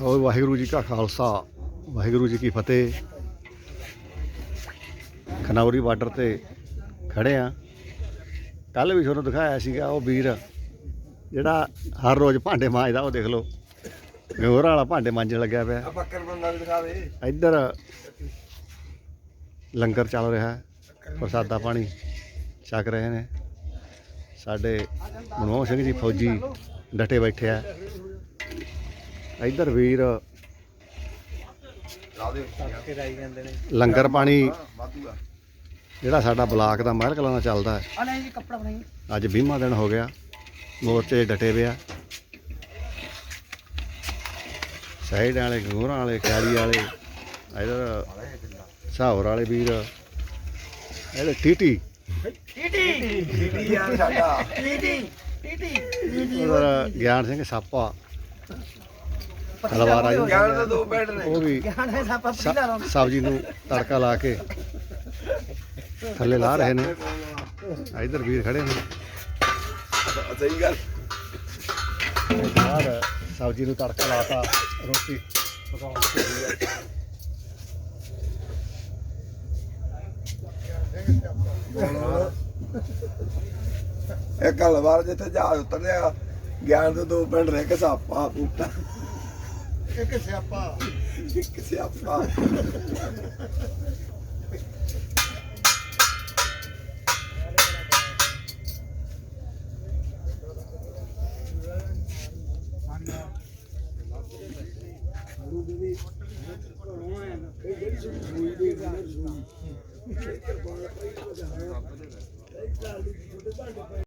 ਹੋਰ ਵਾਹਿਗੁਰੂ ਜੀ ਕਾ ਖਾਲਸਾ ਵਾਹਿਗੁਰੂ ਜੀ ਕੀ ਫਤਿਹ। ਖਨੌਰੀ ਬਾਰਡਰ ਤੇ ਖੜੇ ਆ। ਕੱਲ ਵੀ ਤੁਹਾਨੂੰ ਦਿਖਾਇਆ ਸੀਗਾ ਉਹ ਵੀਰ ਜਿਹੜਾ ਹਰ ਰੋਜ਼ ਭਾਂਡੇ ਮਾਂਜਦਾ ਉਹ ਦੇਖ ਲਓ। ਗੋਰਾ ਵਾਲਾ ਭਾਂਡੇ ਮਾਂਜਣ ਲੱਗਿਆ ਪਿਆ। ਆ ਬੱਕਰ ਬੰਦਾ ਵੀ ਦਿਖਾਵੇ। ਇੱਧਰ ਲੰਗਰ ਚੱਲ ਰਿਹਾ ਹੈ ਪ੍ਰਸਾਦਾ ਪਾਣੀ ਛਕ ਰਹੇ ਨੇ। ਸਾਡੇ ਮਨਮੋਹਨ ਸਿੰਘ ਜੀ ਫੌਜੀ ਡਟੇ ਬੈਠੇ ਆ। ਇੱਧਰ ਵੀਰ ਲੰਗਰ ਪਾਣੀ ਜਿਹੜਾ ਸਾਡਾ ਬਲਾਕ ਦਾ ਮਹਿਲ ਕਲਾਂ ਦਾ ਚੱਲਦਾ ਹੈ। ਅੱਜ 20ਵਾਂ ਦਿਨ ਹੋ ਗਿਆ। ਮੋਰਚੇ ਡਟੇ ਪਿਆ ਸਾਈਡ ਵਾਲੇ ਗੋਰਾਂ ਵਾਲੇ ਕੈਲੀ ਵਾਲੇ ਇੱਧਰ ਸਾਹੌਰ ਵਾਲੇ ਵੀਰ। ਇਹਦੇ ਟੀਟੀ। ਟੀਟੀ। ਆ ਸਾਡਾ। ਟੀਟੀ ਟੀਟੀ। ਗਿਆਨ ਸਿੰਘ ਸਾਪਾ। ਤਲਵਾਰ ਆ ਜੀ ਗਿਆਨ ਦੇ ਦੋ ਬੈਡ ਨੇ। ਉਹ ਵੀ ਗਿਆਨ ਹੈ ਸਾਪਾ ਸ- ਪੀਲਾ ਰੋਂ ਸਬਜ਼ੀ ਨੂੰ ਤੜਕਾ ਲਾ ਕੇ ਥੱਲੇ ਲਾ ਰਹੇ ਨੇ। ਇੱਧਰ ਵੀਰ ਖੜੇ ਨੇ। ਸਹੀ ਗੱਲ। ਬਾਹਰ ਸਬਜ਼ੀ ਨੂੰ ਤੜਕਾ ਲਾਤਾ ਰੋਟੀ ਪਕਾਉਣ ਦੀ ਹੈ ਇਹ ਜਿੱਥੇ ਜਹਾਜ਼ ਉਤਰਿਆ ਗਿਆਨ ਦੇ ਦੋ ਪਿੰਡ ਰਹਿ ਕੇ ਸਾਪਾ ਬੂਟਾ ਇੱਕ ਸਿਆਪਾ। ਇੱਕ ਸਿਆਪਾ।